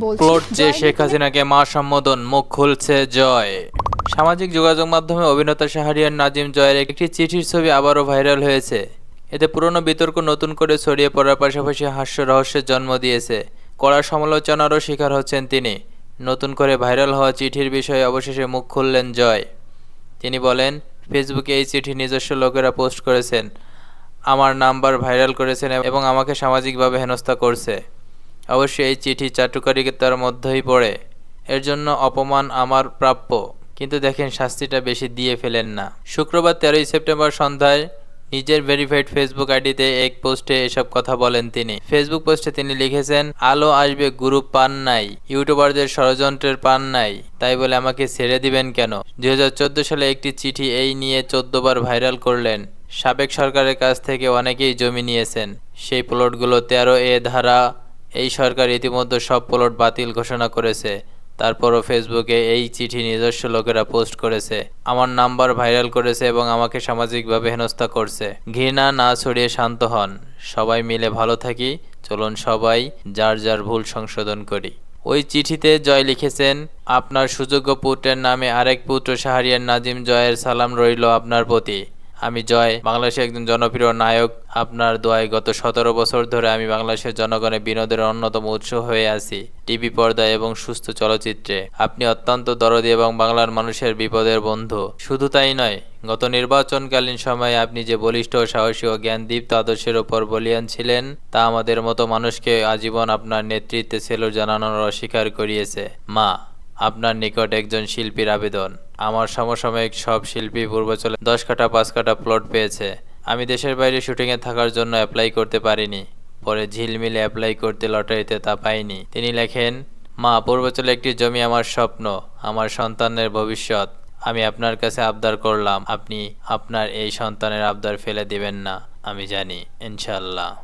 Plot যে শেখ হাসিনাকে মা সম্বোধন মুখ খুলছে জয়। সামাজিক যোগাযোগ মাধ্যমে অভিনেতা শাহরিয়ার নাজিম জয়ের একটি চিঠির ছবি আবারও ভাইরাল হয়েছে। এতে পুরনো বিতর্ক নতুন করে ছড়িয়ে পড়ার পাশাপাশি হাস্য রহস্যের জন্ম দিয়েছে। কড়া সমালোচনারও শিকার হচ্ছেন তিনি। নতুন করে ভাইরাল হওয়া চিঠির বিষয়ে অবশেষে মুখ খুললেন জয়। তিনি বলেন ফেসবুকে এই চিঠি নিজস্ব লোকেরা পোস্ট করেছেন। আমার নাম্বার ভাইরাল করেছেন এবং আমাকে সামাজিকভাবে হেনস্থা করছে। অবশ্যই এই চিঠি চাটুকারিতার মধ্যেই পড়ে। এর জন্য অপমান আমার প্রাপ্য, কিন্তু দেখেন শাস্তিটা বেশি দিয়ে ফেলেন না। শুক্রবার তেরোই সেপ্টেম্বর সন্ধ্যায় নিজের ভেরিফাইড ফেসবুক আইডিতে এক পোস্টে এসব কথা বলেন তিনি। ফেসবুক পোস্টে তিনি লিখেছেন, আলো আসবে গ্রুপ পান নাই, ইউটিউবারদের ষড়যন্ত্রের পান নাই, তাই বলে আমাকে ছেড়ে দিবেন কেন? দু হাজার চোদ্দ সালে একটি চিঠি এই নিয়ে চোদ্দ বার ভাইরাল করলেন। সাবেক সরকারের কাছ থেকে অনেকেই জমি নিয়েছেন। সেই প্লটগুলো তেরো এ ধারা এই সরকার ইতিমধ্যে সব প্লট বাতিল ঘোষণা করেছে। তারপরও ফেসবুকে এই চিঠি নিজস্ব লোকেরা পোস্ট করেছে। আমার নাম্বার ভাইরাল করেছে এবং আমাকে সামাজিকভাবে হেনস্থা করছে। ঘৃণা না ছড়িয়ে শান্ত হন। সবাই মিলে ভালো থাকি। চলুন সবাই যার যার ভুল সংশোধন করি। ওই চিঠিতে জয় লিখেছেন, আপনার সুযোগ্য পুত্রের নামে আরেক পুত্র শাহরিয়ার নাজিম জয়ের সালাম রইল আপনার প্রতি। আমি জয়, বাংলাদেশের একজন জনপ্রিয় নায়ক। আপনার দোয়ায় গত সতেরো বছর ধরে আমি বাংলাদেশের জনগণের বিনোদের অন্যতম উৎস হয়ে আছি, টিভি পর্দায় এবং সুস্থ চলচ্চিত্রে। আপনি অত্যন্ত দরদি এবং বাংলার মানুষের বিপদের বন্ধু। শুধু তাই নয়, গত নির্বাচনকালীন সময়ে আপনি যে বলিষ্ঠ সাহসী ও জ্ঞানদীপ্ত আদর্শের ওপর বলিয়ান ছিলেন, তা আমাদের মতো মানুষকে আজীবন আপনার নেতৃত্বে সেলুর জানানোর অস্বীকার করিয়েছে। মা আপনার নিকট একজন শিল্পীর আবেদন। আমার সমসাময়িক সব শিল্পী পূর্বাচলে দশ কাটা পাঁচ কাঠা প্লট পেয়েছে। আমি দেশের বাইরে শুটিংয়ে থাকার জন্য অ্যাপ্লাই করতে পারিনি। পরে ঝিলমিলে অ্যাপ্লাই করতে লটারিতে তা পাইনি। তিনি লেখেন, মা, পূর্বাচলে একটি জমি আমার স্বপ্ন, আমার সন্তানের ভবিষ্যৎ। আমি আপনার কাছে আবদার করলাম। আপনি আপনার এই সন্তানের আবদার ফেলে দিবেন না। আমি জানি ইনশাল্লাহ